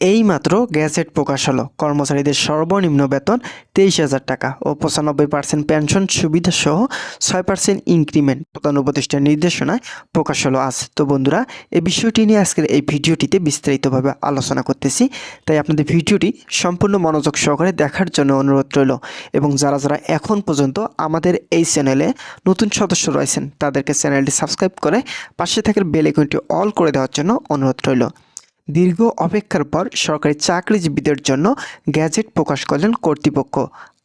এইমাত্র গ্যাজেট প্রকাশ হলো। কর্মচারীদের সর্বনিম্ন বেতন তেইশ হাজার টাকা ও পঁচানব্বই পার্সেন্ট পেনশন সুবিধা সহ ছয় পার্সেন্ট ইনক্রিমেন্ট। প্রধান উপদেষ্টার নির্দেশনায় প্রকাশ হলো আজ। তো বন্ধুরা, এই বিষয়টি নিয়ে আজকের এই ভিডিওটিতে বিস্তারিতভাবে আলোচনা করতেছি। তাই আপনাদের ভিডিওটি সম্পূর্ণ মনোযোগ সহকারে দেখার জন্য অনুরোধ রইল এবং যারা যারা এখন পর্যন্ত আমাদের এই চ্যানেলে নতুন সদস্য রয়েছেন, তাদেরকে চ্যানেলটি সাবস্ক্রাইব করে পাশে থাকার বেল আইকনটি অল করে দেওয়ার জন্য অনুরোধ রইল। দীর্ঘ অপেক্ষার পর সরকারি চাকরিজীবীদের জন্য গ্যাজেট প্রকাশ করলেন কর্তৃপক্ষ।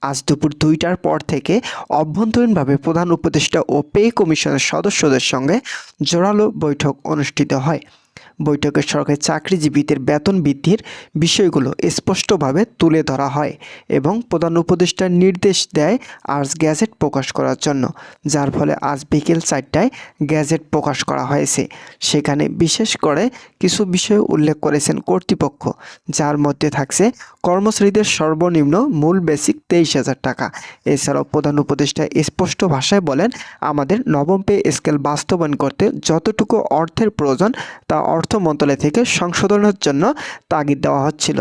আজ দুপুর দুইটার পর থেকে অভ্যন্তরীণভাবে প্রধান উপদেষ্টা ও পে কমিশনের সদস্যদের সঙ্গে জোরালো বৈঠক অনুষ্ঠিত হয়। বৈঠকে সরকারি চাকরিজীবীদের বেতন বৃদ্ধির বিষয়গুলো স্পষ্টভাবে তুলে ধরা হয় এবং প্রধান উপদেষ্টার নির্দেশ দেয় আজ গ্যাজেট প্রকাশ করার জন্য, যার ফলে আজ বিকেল চারটায় গ্যাজেট প্রকাশ করা হয়েছে। সেখানে বিশেষ করে কিছু বিষয় উল্লেখ করেছেন কর্তৃপক্ষ, যার মধ্যে থাকছে কর্মচারীদের সর্বনিম্ন মূল বেসিক তেইশ হাজার টাকা। এছাড়াও প্রধান উপদেষ্টা স্পষ্ট ভাষায় বলেন, আমাদের নবম পে স্কেল বাস্তবায়ন করতে যতটুকু অর্থের প্রয়োজন তা অর্থ মন্ত্রণালয় থেকে সংশোধনের জন্য তাগিদ দেওয়া হচ্ছিল,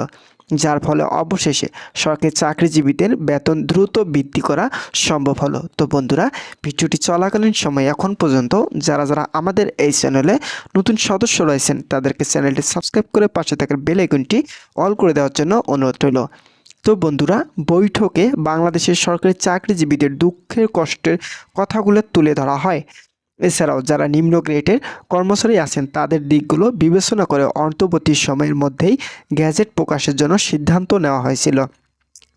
যার ফলে অবশেষে সরকারি চাকরিজীবীদের বেতন দ্রুত বৃদ্ধি করা সম্ভব হলো। তো বন্ধুরা, ভিডিওটি চলাকালীন সময় এখন পর্যন্ত যারা যারা আমাদের এই চ্যানেলে নতুন সদস্য রয়েছেন, তাদেরকে চ্যানেলটি সাবস্ক্রাইব করে পাশে থাকার বেল আইকনটি অল করে দেওয়ার জন্য অনুরোধ রইল। তো বন্ধুরা, বৈঠকে বাংলাদেশের সরকারি চাকরিজীবীদের দুঃখের কষ্টের কথাগুলো তুলে ধরা হয়। এছাড়াও যারা নিম্ন গ্রেডের কর্মচারী আছেন, তাদের দিকগুলো বিবেচনা করে অন্তর্বর্তী সময়ের মধ্যেই গ্যাজেট প্রকাশের জন্য সিদ্ধান্ত নেওয়া হয়েছিল।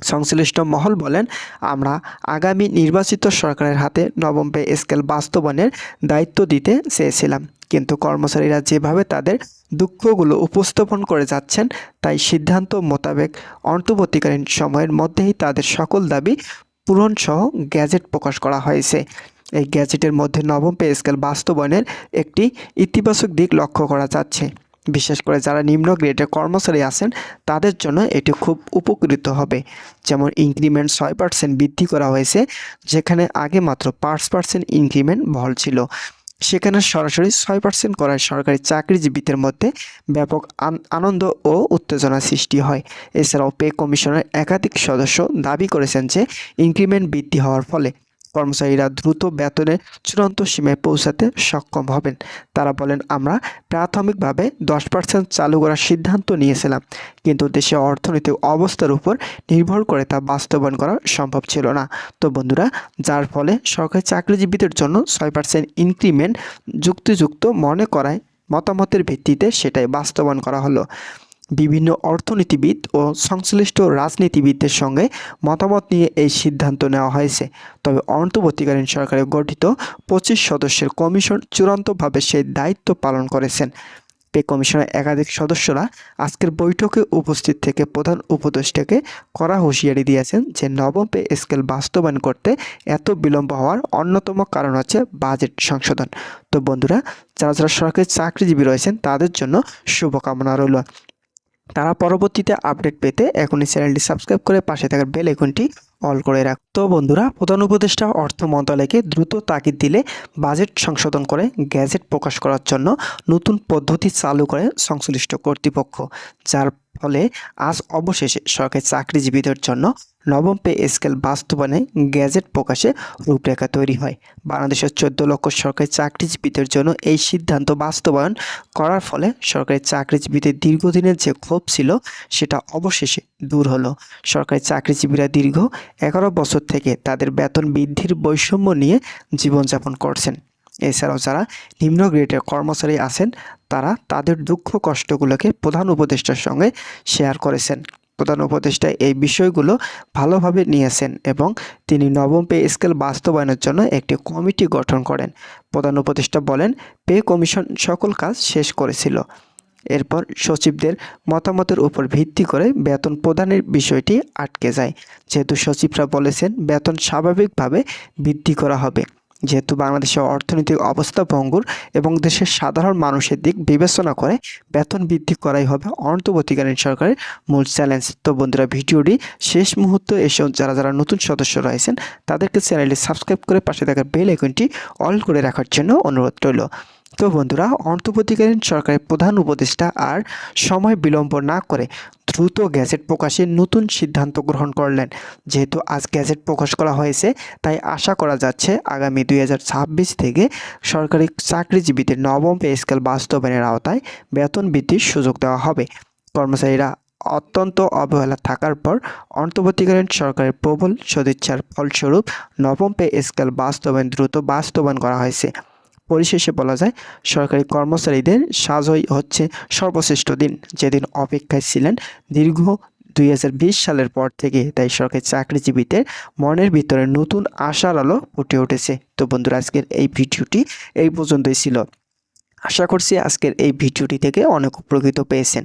সংশ্লিষ্ট মহল বলেন, আমরা আগামী নির্বাচিত সরকারের হাতে নবম পে স্কেল বাস্তবায়নের দায়িত্ব দিতে চেয়েছিলাম, কিন্তু কর্মচারীরা যেভাবে তাদের দুঃখগুলো উপস্থাপন করে যাচ্ছেন, তাই সিদ্ধান্ত মোতাবেক অন্তর্বর্তীকালীন সময়ের মধ্যেই তাদের সকল দাবি পূরণসহ গ্যাজেট প্রকাশ করা হয়েছে। এই গ্যাজেটের মধ্যে নবম পে স্কেল বাস্তবায়নের একটি ইতিবাচক দিক লক্ষ্য করা যাচ্ছে। বিশেষ করে যারা নিম্ন গ্রেডের কর্মচারী আছেন, তাদের জন্য এটি খুব উপকৃত হবে। যেমন ইনক্রিমেন্ট ছয় পার্সেন্ট বৃদ্ধি করা হয়েছে, যেখানে আগে মাত্র পাঁচ পার্সেন্ট ইনক্রিমেন্ট বহল ছিল। সেখানে সরাসরি ছয় পার্সেন্ট করায় সরকারি চাকরিজীবীদের মধ্যে ব্যাপক আন- আনন্দ ও উত্তেজনা সৃষ্টি হয়। এছাড়াও পে কমিশনের একাধিক সদস্য দাবি করেছেন যে ইনক্রিমেন্ট বৃদ্ধি হওয়ার ফলে কর্মচারীরা দ্রুত বেতনের চূড়ান্ত সীমায় পৌঁছাতে সক্ষম হবেন। তারা বলেন, আমরা প্রাথমিকভাবে দশ পার্সেন্ট চালু করার সিদ্ধান্ত নিয়েছিলাম, কিন্তু দেশের অর্থনৈতিক অবস্থার উপর নির্ভর করে তা বাস্তবায়ন করা সম্ভব ছিল না। তো বন্ধুরা, যার ফলে সরকারি চাকরিজীবীদের জন্য ছয় পার্সেন্ট ইনক্রিমেন্ট যুক্তিযুক্ত মনে করায় মতামতের ভিত্তিতে সেটাই বাস্তবায়ন করা হলো। বিভিন্ন অর্থনীতিবিদ ও সংশ্লিষ্ট রাজনীতিবিদদের সঙ্গে মতামত নিয়ে এই সিদ্ধান্ত নেওয়া হয়েছে। তবে অন্তর্বর্তীকালীন সরকারে গঠিত পঁচিশ সদস্যের কমিশন চূড়ান্তভাবে সেই দায়িত্ব পালন করেছেন। পে কমিশনের একাধিক সদস্যরা আজকের বৈঠকে উপস্থিত থেকে প্রধান উপদেষ্টাকে কড়া হুঁশিয়ারি দিয়েছেন যে নবম পে স্কেল বাস্তবায়ন করতে এত বিলম্ব হওয়ার অন্যতম কারণ হচ্ছে বাজেট সংশোধন। তো বন্ধুরা, যারা যারা সরকারি চাকরিজীবী রয়েছেন তাদের জন্য শুভকামনা রইল। তারা পরবর্তীতে আপডেট পেতে এখনই চ্যানেলটি সাবস্ক্রাইব করে পাশে থাকার বেল আইকনটি অল করে রাখ। তো বন্ধুরা, প্রধান উপদেষ্টা অর্থ মন্ত্রণালয়কে দ্রুত তাগিদ দিলে বাজেট সংশোধন করে গ্যাজেট প্রকাশ করার জন্য নতুন পদ্ধতি চালু করে সংশ্লিষ্ট কর্তৃপক্ষ, যার ফলে আজ অবশেষে সরকারি চাকরিজীবীদের জন্য নবম পে স্কেল বাস্তবায়নে গ্যাজেট প্রকাশে রূপরেখা তৈরি হয়। বাংলাদেশের চোদ্দ লক্ষ সরকারি চাকরিজীবীদের জন্য এই সিদ্ধান্ত বাস্তবায়ন করার ফলে সরকারি চাকরিজীবীদের দীর্ঘদিনের যে ক্ষোভ ছিল, সেটা অবশেষে দূর হলো। সরকারি চাকরিজীবীরা দীর্ঘ এগারো বছর থেকে তাদের বেতন বৃদ্ধির বৈষম্য নিয়ে জীবনযাপন করছেন। এছাড়াও যারা নিম্ন গ্রেডের কর্মচারী আছেন, তারা তাদের দুঃখ কষ্টগুলোকে প্রধান উপদেষ্টার সঙ্গে শেয়ার করেছেন। প্রধান উপদেষ্টা এই বিষয়গুলো ভালোভাবে নিয়েছেন এবং তিনি নবম পে স্কেল বাস্তবায়নের জন্য একটি কমিটি গঠন করেন। প্রধান উপদেষ্টা বলেন, পে কমিশন সকল কাজ শেষ করেছিল। এরপর সচিবদের মতামতের উপর ভিত্তি করে বেতন প্রদানের বিষয়টি আটকে যায়। যেহেতু সচিবরা বলেছেন, বেতন স্বাভাবিকভাবে বৃদ্ধি করা হবে। যেহেতু বাংলাদেশের অর্থনৈতিক অবস্থা ভঙ্গুর এবং দেশের সাধারণ মানুষের দিক বিবেচনা করে বেতন বৃদ্ধি করাই হবে অন্তর্বর্তীকালীন সরকারের মূল চ্যালেঞ্জ। তো বন্ধুরা, ভিডিওটি শেষ মুহূর্তে এসে যারা যারা নতুন সদস্য রয়েছেন, তাদেরকে চ্যানেলটি সাবস্ক্রাইব করে পাশে থাকা বেল আইকনটি অল করে রাখার জন্য অনুরোধ রইল। তো বন্ধুরা, অন্তর্বর্তীকালীন সরকারের প্রধান উপদেষ্টা আর সময় বিলম্ব না করে দ্রুত গ্যাজেট প্রকাশের নতুন সিদ্ধান্ত গ্রহণ করলেন। যেহেতু আজ গ্যাজেট প্রকাশ করা হয়েছে, তাই আশা করা যাচ্ছে আগামী দুই হাজার ছাব্বিশ থেকে সরকারি চাকরিজীবীদের নবম পে স্কেল বাস্তবায়নের আওতায় বেতন বৃদ্ধির সুযোগ দেওয়া হবে। কর্মচারীরা অত্যন্ত অবহেলা থাকার পর অন্তর্বর্তীকালীন সরকারের প্রবল সদিচ্ছার ফলস্বরূপ নবম পে স্কেল বাস্তবায়ন দ্রুত বাস্তবায়ন করা হয়েছে। পরিশেষে বলা যায়, সরকারি কর্মচারীদের সাজই হচ্ছে সর্বশ্রেষ্ঠ দিন। যেদিন অপেক্ষায় ছিলেন দীর্ঘ দুই হাজার বিশ সালের পর থেকে, তাই সরকারি চাকরিজীবীদের মনের ভিতরে নতুন আশার আলো ফুটে উঠেছে। তো বন্ধুরা, আজকের এই ভিডিওটি এই পর্যন্তই ছিল। আশা করছি আজকের এই ভিডিওটি থেকে অনেক উপকৃত পেয়েছেন।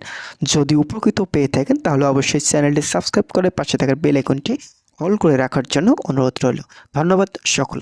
যদি উপকৃত পেয়ে থাকেন, তাহলে অবশ্যই চ্যানেলটি সাবস্ক্রাইব করে পাশে থাকার বেল আইকনটি অল করে রাখার জন্য অনুরোধ রইল। ধন্যবাদ সকল